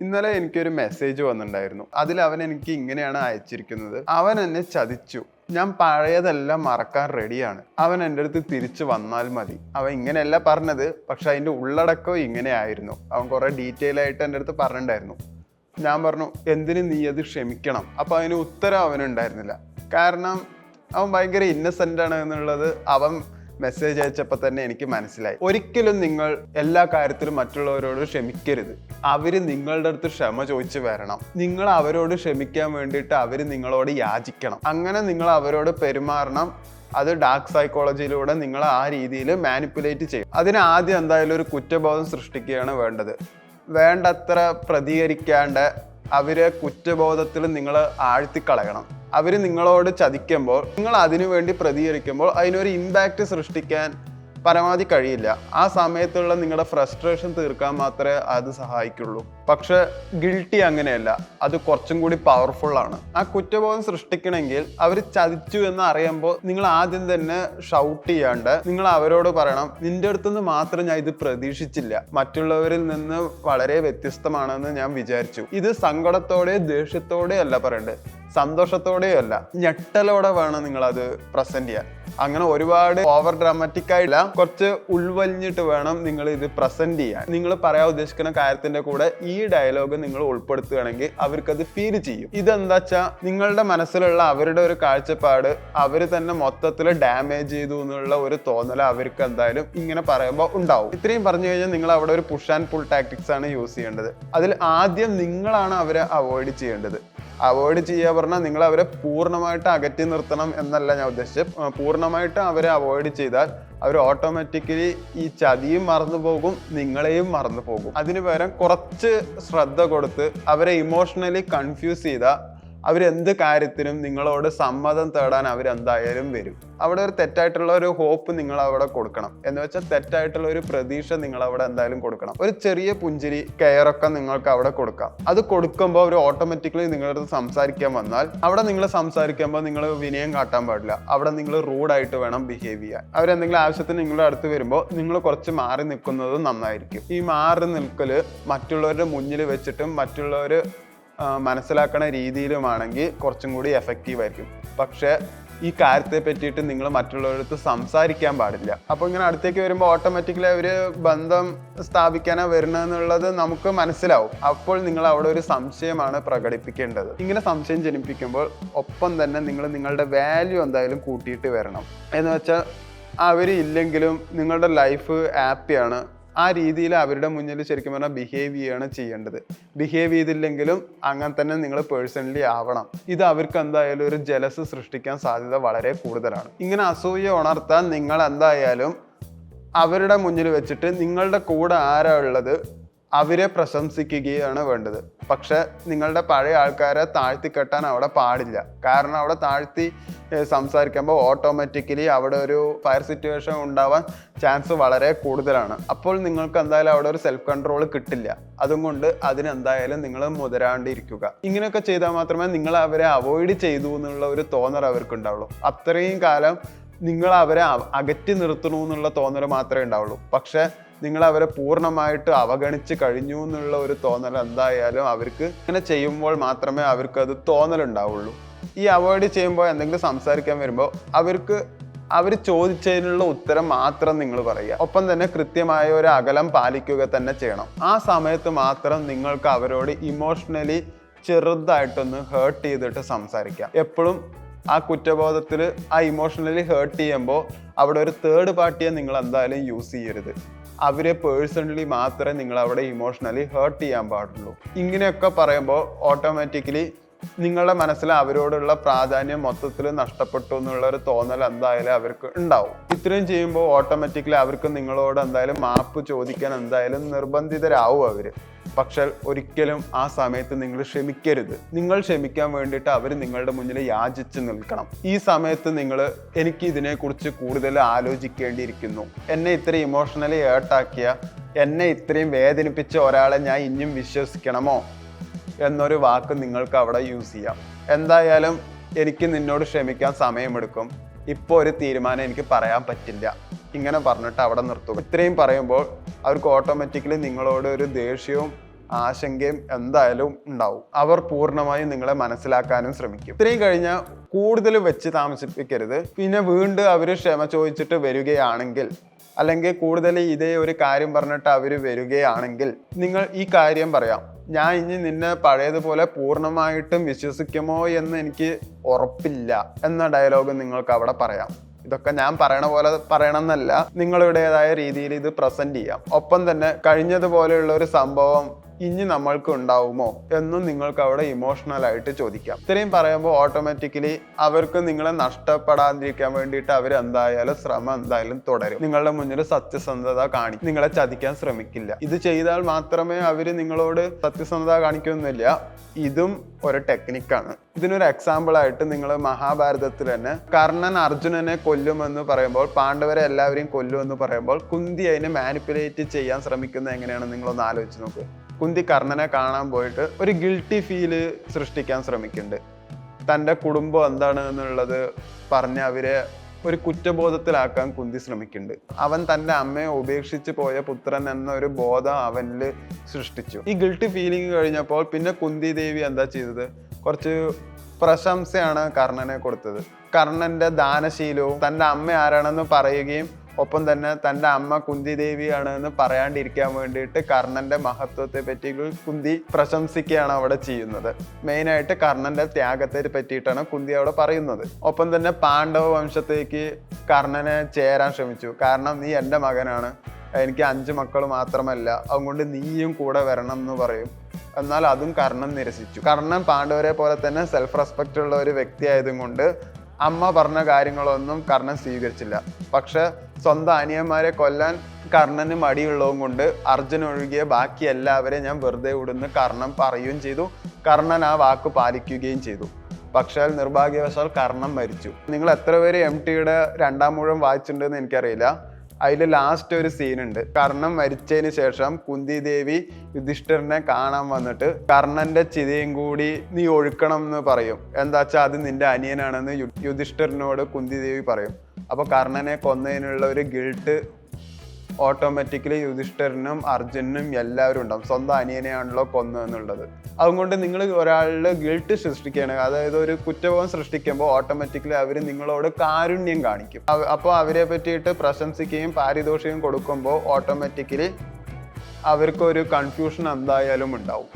ഇന്നലെ എനിക്കൊരു മെസ്സേജ് വന്നിട്ടുണ്ടായിരുന്നു. അതിൽ അവൻ എനിക്ക് ഇങ്ങനെയാണ് അയച്ചിരിക്കുന്നത്. അവൻ എന്നെ ചതിച്ചു. ഞാൻ പഴയതെല്ലാം മറക്കാൻ റെഡിയാണ് അവൻ എന്റെ അടുത്ത് തിരിച്ചു വന്നാൽ മതി. അവൻ ഇങ്ങനെയല്ല പറഞ്ഞത്. പക്ഷെ അതിന്റെ ഉള്ളടക്കം ഇങ്ങനെയായിരുന്നു. അവൻ കുറേ ഡീറ്റെയിൽ ആയിട്ട് എന്റെ അടുത്ത് പറഞ്ഞിട്ടുണ്ടായിരുന്നു. ഞാൻ പറഞ്ഞു എന്തിനു നീ അത് ക്ഷമിക്കണം? അപ്പൊ അതിന് ഉത്തരം അവനുണ്ടായിരുന്നില്ല. കാരണം അവൻ ഭയങ്കര ഇന്നസെന്റ് ആണ് എന്നുള്ളത് അവൻ മെസ്സേജ് അയച്ചപ്പോൾ തന്നെ എനിക്ക് മനസ്സിലായി. ഒരിക്കലും നിങ്ങൾ എല്ലാ കാര്യത്തിലും മറ്റുള്ളവരോട് ക്ഷമിക്കരുത്. അവർ നിങ്ങളുടെ അടുത്ത് ക്ഷമ ചോദിച്ച് വരണം. നിങ്ങൾ അവരോട് ക്ഷമിക്കാൻ വേണ്ടിയിട്ട് അവർ നിങ്ങളോട് യാചിക്കണം. അങ്ങനെ നിങ്ങൾ അവരോട് പെരുമാറണം. അത് ഡാർക്ക് സൈക്കോളജിയിലൂടെ നിങ്ങൾ ആ രീതിയിൽ മാനിപ്പുലേറ്റ് ചെയ്യും. അതിന് ആദ്യം എന്തായാലും ഒരു കുറ്റബോധം സൃഷ്ടിക്കുകയാണ് വേണ്ടത്. വേണ്ടത്ര പ്രതികരിക്കാണ്ട് അവരെ കുറ്റബോധത്തിൽ നിങ്ങൾ ആഴ്ത്തിക്കളയണം. അവർ നിങ്ങളോട് ചതിക്കുമ്പോൾ നിങ്ങൾ അതിനുവേണ്ടി പ്രതികരിക്കുമ്പോൾ അതിനൊരു ഇമ്പാക്റ്റ് സൃഷ്ടിക്കാൻ പരമാവധി കഴിയില്ല. ആ സമയത്തുള്ള നിങ്ങളുടെ ഫ്രസ്ട്രേഷൻ തീർക്കാൻ മാത്രമേ അത് സഹായിക്കുള്ളൂ. പക്ഷെ ഗിൽട്ടി അങ്ങനെയല്ല. അത് കുറച്ചും കൂടി പവർഫുൾ ആണ്. ആ കുറ്റബോധം സൃഷ്ടിക്കണമെങ്കിൽ അവർ ചതിച്ചു എന്ന് അറിയുമ്പോൾ നിങ്ങൾ ആദ്യം തന്നെ ഷൗട്ട് ചെയ്യാണ്ട് നിങ്ങൾ അവരോട് പറയണം നിന്റെ അടുത്തുനിന്ന് മാത്രം ഞാൻ ഇത് പ്രതീക്ഷിച്ചില്ല. മറ്റുള്ളവരിൽ നിന്ന് വളരെ വ്യത്യസ്തമാണെന്ന് ഞാൻ വിചാരിച്ചു. ഇത് സങ്കടത്തോടെ ദേഷ്യത്തോടെ അല്ല പറയണ്ടത് സന്തോഷത്തോടെയും അല്ല ഞെട്ടലോടെ വേണം നിങ്ങൾ അത് പ്രസന്റ് ചെയ്യാൻ. അങ്ങനെ ഒരുപാട് ഓവർ ഡ്രാമാറ്റിക് ആയില്ല കുറച്ച് ഉൾവലിഞ്ഞിട്ട് വേണം നിങ്ങൾ ഇത് പ്രസന്റ് ചെയ്യാൻ. നിങ്ങൾ പറയാൻ ഉദ്ദേശിക്കുന്ന കാര്യത്തിന്റെ കൂടെ ഈ ഡയലോഗ് നിങ്ങൾ ഉൾപ്പെടുത്തുകയാണെങ്കിൽ അവർക്കത് ഫീൽ ചെയ്യും. ഇതെന്താ വെച്ചാൽ നിങ്ങളുടെ മനസ്സിലുള്ള അവരുടെ ഒരു കാഴ്ചപ്പാട് അവർ തന്നെ മൊത്തത്തിൽ ഡാമേജ് ചെയ്തു എന്നുള്ള ഒരു തോന്നൽ അവർക്ക് എന്തായാലും ഇങ്ങനെ പറയുമ്പോൾ ഉണ്ടാവും. ഇത്രയും പറഞ്ഞു കഴിഞ്ഞാൽ നിങ്ങൾ അവിടെ ഒരു പുഷ് ആൻഡ് പുൾ ടാക്ടിക്സ് ആണ് യൂസ് ചെയ്യേണ്ടത്. അതിൽ ആദ്യം നിങ്ങളാണ് അവരെ അവോയ്ഡ് ചെയ്യേണ്ടത്. അവോയ്ഡ് ചെയ്യുക പറഞ്ഞാൽ നിങ്ങൾ അവരെ പൂർണമായിട്ട് അകറ്റി നിർത്തണം എന്നല്ല ഞാൻ ഉദ്ദേശിച്ചത്. പൂർണമായിട്ട് അവരെ അവോയ്ഡ് ചെയ്താൽ അവർ ഓട്ടോമാറ്റിക്കലി ഈ ചതിയും മറന്നു പോകും നിങ്ങളെയും മറന്നു പോകും. അതിനു പകരം കുറച്ച് ശ്രദ്ധ കൊടുത്ത് അവരെ ഇമോഷണലി കൺഫ്യൂസ് ചെയ്താൽ അവരെന്ത് കാര്യത്തിനും നിങ്ങളോട് സമ്മതം തേടാൻ അവരെന്തായാലും വരും. അവിടെ ഒരു തെറ്റായിട്ടുള്ള ഒരു ഹോപ്പ് നിങ്ങൾ അവിടെ കൊടുക്കണം. എന്ന് വെച്ചാൽ തെറ്റായിട്ടുള്ള ഒരു പ്രതീക്ഷ നിങ്ങൾ അവിടെ എന്തായാലും കൊടുക്കണം. ഒരു ചെറിയ പുഞ്ചിരി കെയറൊക്കെ നിങ്ങൾക്ക് അവിടെ കൊടുക്കാം. അത് കൊടുക്കുമ്പോൾ അവർ ഓട്ടോമാറ്റിക്കലി നിങ്ങളുടെ അടുത്ത് സംസാരിക്കാൻ വന്നാൽ അവിടെ നിങ്ങൾ സംസാരിക്കുമ്പോൾ നിങ്ങൾ വിനയം കാട്ടാൻ പാടില്ല. അവിടെ നിങ്ങൾ റൂഡായിട്ട് വേണം ബിഹേവ് ചെയ്യാൻ. അവരെന്തെങ്കിലും ആവശ്യത്തിന് നിങ്ങളുടെ അടുത്ത് വരുമ്പോൾ നിങ്ങൾ കുറച്ച് മാറി നിൽക്കുന്നതും നന്നായിരിക്കും. ഈ മാറി നിൽക്കൽ മറ്റുള്ളവരുടെ മുന്നിൽ വെച്ചിട്ടും മറ്റുള്ളവർ മനസ്സിലാക്കണ രീതിയിലുമാണെങ്കിൽ കുറച്ചും കൂടി എഫക്റ്റീവ് ആയിരിക്കും. പക്ഷേ ഈ കാര്യത്തെ പറ്റിയിട്ട് നിങ്ങൾ മറ്റുള്ളവരടുത്ത് സംസാരിക്കാൻ പാടില്ല. അപ്പോൾ ഇങ്ങനെ അടുത്തേക്ക് വരുമ്പോൾ ഓട്ടോമാറ്റിക്കലി അവർ ബന്ധം സ്ഥാപിക്കാനാ വരുന്നതെന്നുള്ളത് നമുക്ക് മനസ്സിലാവും. അപ്പോൾ നിങ്ങൾ അവിടെ ഒരു സംശയമാണ് പ്രകടിപ്പിക്കേണ്ടത്. ഇങ്ങനെ സംശയം ജനിപ്പിക്കുമ്പോൾ ഒപ്പം തന്നെ നിങ്ങൾ നിങ്ങളുടെ വാല്യൂ എന്തായാലും കൂട്ടിയിട്ട് വരണം. എന്ന് വെച്ചാൽ അവർ ഇല്ലെങ്കിലും നിങ്ങളുടെ ലൈഫ് ഹാപ്പിയാണ് ആ രീതിയിൽ അവരുടെ മുന്നിൽ ശരിക്കും പറഞ്ഞാൽ ബിഹേവ് ചെയ്യാണ് ചെയ്യേണ്ടത്. ബിഹേവ് ചെയ്തില്ലെങ്കിലും അങ്ങനെ തന്നെ നിങ്ങൾ പേഴ്സണലി ആവണം. ഇത് അവർക്ക് എന്തായാലും ഒരു ജലസ് സൃഷ്ടിക്കാൻ സാധ്യത വളരെ കൂടുതലാണ്. ഇങ്ങനെ അസൂയ ഉണർത്താൻ നിങ്ങൾ എന്തായാലും അവരുടെ മുന്നിൽ വെച്ചിട്ട് നിങ്ങളുടെ കൂടെ ആരാ ഉള്ളത് അവരെ പ്രശംസിക്കുകയാണ് വേണ്ടത്. പക്ഷെ നിങ്ങളുടെ പഴയ ആൾക്കാരെ താഴ്ത്തി കെട്ടാൻ അവിടെ പാടില്ല. കാരണം അവിടെ താഴ്ത്തി സംസാരിക്കുമ്പോൾ ഓട്ടോമാറ്റിക്കലി അവിടെ ഒരു ഫയർ സിറ്റുവേഷൻ ഉണ്ടാവാൻ ചാൻസ് വളരെ കൂടുതലാണ്. അപ്പോൾ നിങ്ങൾക്ക് എന്തായാലും അവിടെ ഒരു സെൽഫ് കൺട്രോൾ കിട്ടില്ല. അതുകൊണ്ട് അതിനെന്തായാലും നിങ്ങൾ മുതരാണ്ടിരിക്കുക. ഇങ്ങനെയൊക്കെ ചെയ്താൽ മാത്രമേ നിങ്ങൾ അവരെ അവോയ്ഡ് ചെയ്തു എന്നുള്ള ഒരു തോന്നൽ അവർക്ക് ഉണ്ടാവുള്ളൂ അത്രയും കാലം നിങ്ങൾ അവരെ അകറ്റി നിർത്തണു എന്നുള്ള തോന്നൽ മാത്രമേ ഉണ്ടാവുള്ളൂ. പക്ഷെ നിങ്ങൾ അവരെ പൂർണമായിട്ട് അവഗണിച്ച് കഴിഞ്ഞു എന്നുള്ള ഒരു തോന്നൽ എന്തായാലും അവർക്ക് ഇങ്ങനെ ചെയ്യുമ്പോൾ മാത്രമേ അവർക്ക് അത് തോന്നലുണ്ടാവുള്ളൂ. ഈ അവോയ്ഡ് ചെയ്യുമ്പോൾ എന്തെങ്കിലും സംസാരിക്കാൻ വരുമ്പോൾ അവർക്ക് അവർ ചോദിച്ചതിനുള്ള ഉത്തരം മാത്രം നിങ്ങൾ പറയുക. ഒപ്പം തന്നെ കൃത്യമായ ഒരു അകലം പാലിക്കുക തന്നെ ചെയ്യണം. ആ സമയത്ത് മാത്രം നിങ്ങൾക്ക് അവരോട് ഇമോഷണലി ചെറുതായിട്ടൊന്ന് ഹേർട്ട് ചെയ്തിട്ട് സംസാരിക്കാം എപ്പോഴും ആ കുറ്റബോധത്തിൽ ആ ഇമോഷണലി ഹേർട്ട് ചെയ്യുമ്പോൾ അവിടെ ഒരു തേർഡ് പാർട്ടിയെ നിങ്ങൾ എന്തായാലും യൂസ് ചെയ്യരുത്. അവരെ പേഴ്സണലി മാത്രമേ നിങ്ങൾ അവിടെ ഇമോഷണലി ഹേർട്ട് ചെയ്യാൻ പാടുള്ളൂ. ഇങ്ങനെയൊക്കെ പറയുമ്പോൾ ഓട്ടോമാറ്റിക്കലി നിങ്ങളുടെ മനസ്സിൽ അവരോടുള്ള പ്രാധാന്യം മൊത്തത്തിൽ നഷ്ടപ്പെട്ടു എന്നുള്ള ഒരു തോന്നൽ എന്തായാലും അവർക്ക് ഉണ്ടാവും. ഇത്രയും ചെയ്യുമ്പോൾ ഓട്ടോമാറ്റിക്കലി അവർക്ക് നിങ്ങളോട് എന്തായാലും മാപ്പ് ചോദിക്കാൻ എന്തായാലും നിർബന്ധിതരാവും അവർ പക്ഷെ ഒരിക്കലും ആ സമയത്ത് നിങ്ങൾ ക്ഷമിക്കരുത്. നിങ്ങൾ ക്ഷമിക്കാൻ വേണ്ടിയിട്ട് അവർ നിങ്ങളുടെ മുന്നിൽ യാചിച്ച് നിൽക്കണം. ഈ സമയത്ത് നിങ്ങൾ എനിക്ക് ഇതിനെക്കുറിച്ച് കൂടുതൽ ആലോചിക്കേണ്ടിയിരിക്കുന്നു. എന്നെ ഇത്രയും ഇമോഷണലി ഏർട്ടാക്കിയ എന്നെ ഇത്രയും വേദനിപ്പിച്ച ഒരാളെ ഞാൻ ഇനിയും വിശ്വസിക്കണമോ? എന്നൊരു വാക്ക് നിങ്ങൾക്ക് അവിടെ യൂസ് ചെയ്യാം. എന്തായാലും എനിക്ക് നിന്നോട് ക്ഷമിക്കാൻ സമയമെടുക്കും. ഇപ്പോൾ ഒരു തീരുമാനം എനിക്ക് പറയാൻ പറ്റില്ല. ഇങ്ങനെ പറഞ്ഞിട്ട് അവിടെ നിർത്തും. ഇത്രയും പറയുമ്പോൾ അവർക്ക് ഓട്ടോമാറ്റിക്കലി നിങ്ങളോട് ഒരു ദേഷ്യവും ആശങ്കയും എന്തായാലും ഉണ്ടാവും. അവർ പൂർണമായും നിങ്ങളെ മനസ്സിലാക്കാനും ശ്രമിക്കും. ഇത്രയും കഴിഞ്ഞാൽ കൂടുതൽ വെച്ച് താമസിപ്പിക്കരുത്. പിന്നെ വീണ്ടും അവർ ക്ഷമ ചോദിച്ചിട്ട് വരികയാണെങ്കിൽ അല്ലെങ്കിൽ കൂടുതൽ ഇതേ ഒരു കാര്യം പറഞ്ഞിട്ട് അവർ വരികയാണെങ്കിൽ നിങ്ങൾ ഈ കാര്യം പറയാം. ഞാൻ ഇനി നിന്നെ പഴയതുപോലെ പൂർണമായിട്ടും വിശ്വസിക്കുമോ എന്ന് എനിക്ക് ഉറപ്പില്ല എന്ന ഡയലോഗ് നിങ്ങൾക്ക് അവിടെ പറയാം. ഇതൊക്കെ ഞാൻ പറയണ പോലെ പറയണമെന്നല്ല നിങ്ങളുടേതായ രീതിയിൽ ഇത് പ്രസന്റ് ചെയ്യാം. ഒപ്പം തന്നെ കഴിഞ്ഞതുപോലെയുള്ള ഒരു സംഭവം ഇനി നമ്മൾക്ക് ഉണ്ടാവുമോ എന്നും നിങ്ങൾക്ക് അവിടെ ഇമോഷണൽ ആയിട്ട് ചോദിക്കാം. ഇത്രയും പറയുമ്പോൾ ഓട്ടോമാറ്റിക്കലി അവർക്ക് നിങ്ങളെ നഷ്ടപ്പെടാതിരിക്കാൻ വേണ്ടിയിട്ട് അവർ എന്തായാലും ശ്രമം എന്തായാലും തുടരും. നിങ്ങളുടെ മുന്നിൽ സത്യസന്ധത കാണിക്കും നിങ്ങളെ ചതിക്കാൻ ശ്രമിക്കില്ല. ഇത് ചെയ്താൽ മാത്രമേ അവർ നിങ്ങളോട് സത്യസന്ധത കാണിക്കൊന്നുമില്ല. ഇതും ഒരു ടെക്നിക്കാണ് ഇതിനൊരു എക്സാമ്പിൾ ആയിട്ട് നിങ്ങൾ മഹാഭാരതത്തിൽ തന്നെ കർണൻ അർജുനനെ കൊല്ലുമെന്ന് പറയുമ്പോൾ പാണ്ഡവരെ എല്ലാവരെയും കൊല്ലുമെന്ന് പറയുമ്പോൾ കുന്തി അതിനെ മാനിപ്പുലേറ്റ് ചെയ്യാൻ ശ്രമിക്കുന്നത് എങ്ങനെയാണ് നിങ്ങളൊന്ന് ആലോചിച്ച് നോക്ക്. കുന്തി കർണനെ കാണാൻ പോയിട്ട് ഒരു ഗിൽട്ടി ഫീൽ സൃഷ്ടിക്കാൻ ശ്രമിക്കുന്നുണ്ട്. തന്റെ കുടുംബം എന്താണ് എന്നുള്ളത് പറഞ്ഞ് അവരെ ഒരു കുറ്റബോധത്തിലാക്കാൻ കുന്തി ശ്രമിക്കുന്നുണ്ട്. അവൻ തന്റെ അമ്മയെ ഉപേക്ഷിച്ച് പോയ പുത്രൻ എന്നൊരു ബോധം അവനിൽ സൃഷ്ടിച്ചു. ഈ ഗിൽട്ടി ഫീലിംഗ് കഴിഞ്ഞപ്പോൾ പിന്നെ കുന്തി ദേവി എന്താ ചെയ്തത്? കുറച്ച് പ്രശംസയാണ് കർണനെ കൊടുത്തത്. കർണന്റെ ദാനശീലവും തന്റെ അമ്മ ആരാണെന്ന് പറയുകയും ഒപ്പം തന്നെ തന്റെ അമ്മ കുന്തി ദേവിയാണ് എന്ന് പറയാണ്ടിരിക്കാൻ വേണ്ടിയിട്ട് കർണന്റെ മഹത്വത്തെ പറ്റി കുന്തി പ്രശംസിക്കുകയാണ് അവിടെ ചെയ്യുന്നത്. മെയിനായിട്ട് കർണന്റെ ത്യാഗത്തെ പറ്റിയിട്ടാണ് കുന്തി അവിടെ പറയുന്നത്. ഒപ്പം തന്നെ പാണ്ഡവ വംശത്തേക്ക് കർണനെ ചേരാൻ ശ്രമിച്ചു. കാരണം നീ എന്റെ മകനാണ്. എനിക്ക് അഞ്ച് മക്കൾ മാത്രമല്ല. അതുകൊണ്ട് നീയും കൂടെ വരണം എന്ന് പറയും. എന്നാൽ അതും കർണൻ നിരസിച്ചു. കർണൻ പാണ്ഡവരെ പോലെ തന്നെ സെൽഫ് റെസ്പെക്റ്റ് ഉള്ള ഒരു വ്യക്തി ആയതും കൊണ്ട് അമ്മ പറഞ്ഞ കാര്യങ്ങളൊന്നും കർണൻ സ്വീകരിച്ചില്ല. പക്ഷെ സ്വന്തം അനിയന്മാരെ കൊല്ലാൻ കർണന് മടിയുള്ളതും കൊണ്ട് അർജുൻ ഒഴികെ ബാക്കി എല്ലാവരെയും ഞാൻ വെറുതെ വിടുന്ന് കർണൻ പറയുകയും ചെയ്തു. കർണൻ ആ വാക്ക് പാലിക്കുകയും ചെയ്തു. പക്ഷേ നിർഭാഗ്യവശാൽ കർണൻ മരിച്ചു. നിങ്ങൾ എത്ര പേര് എം ടിയുടെ രണ്ടാം മുഴുവൻ വായിച്ചിട്ടുണ്ടെന്ന് എനിക്കറിയില്ല. അതിൽ ലാസ്റ്റ് ഒരു സീനുണ്ട് കർണൻ മരിച്ചതിന് ശേഷം കുന്തി ദേവി യുധിഷ്ഠിരനെ കാണാൻ വന്നിട്ട് കർണന്റെ ചിതയും കൂടി നീ ഒഴുക്കണം എന്ന് പറയും. എന്താ വെച്ചാൽ അത് നിന്റെ അനിയനാണെന്ന് യുധിഷ്ഠിരനോട് കുന്തി ദേവി പറയും. അപ്പോൾ കർണനെ കൊന്നതിനുള്ള ഒരു ഗിൽട്ട് ഓട്ടോമാറ്റിക്കലി യുധിഷ്ഠിരനും അർജുനും എല്ലാവരും ഉണ്ടാവും. സ്വന്തം അനിയനെയാണല്ലോ കൊന്നു എന്നുള്ളത്. അതുകൊണ്ട് നിങ്ങൾ ഒരാളുടെ ഗിൽട്ട് സൃഷ്ടിക്കുകയാണ്. അതായത് ഒരു കുറ്റബോധം സൃഷ്ടിക്കുമ്പോൾ ഓട്ടോമാറ്റിക്കലി അവർ നിങ്ങളോട് കാരുണ്യം കാണിക്കും. അപ്പോൾ അവരെ പറ്റിയിട്ട് പ്രശംസിക്കുകയും പാരിതോഷികം കൊടുക്കുമ്പോൾ ഓട്ടോമാറ്റിക്കലി അവർക്കൊരു കൺഫ്യൂഷൻ എന്തായാലും ഉണ്ടാവും.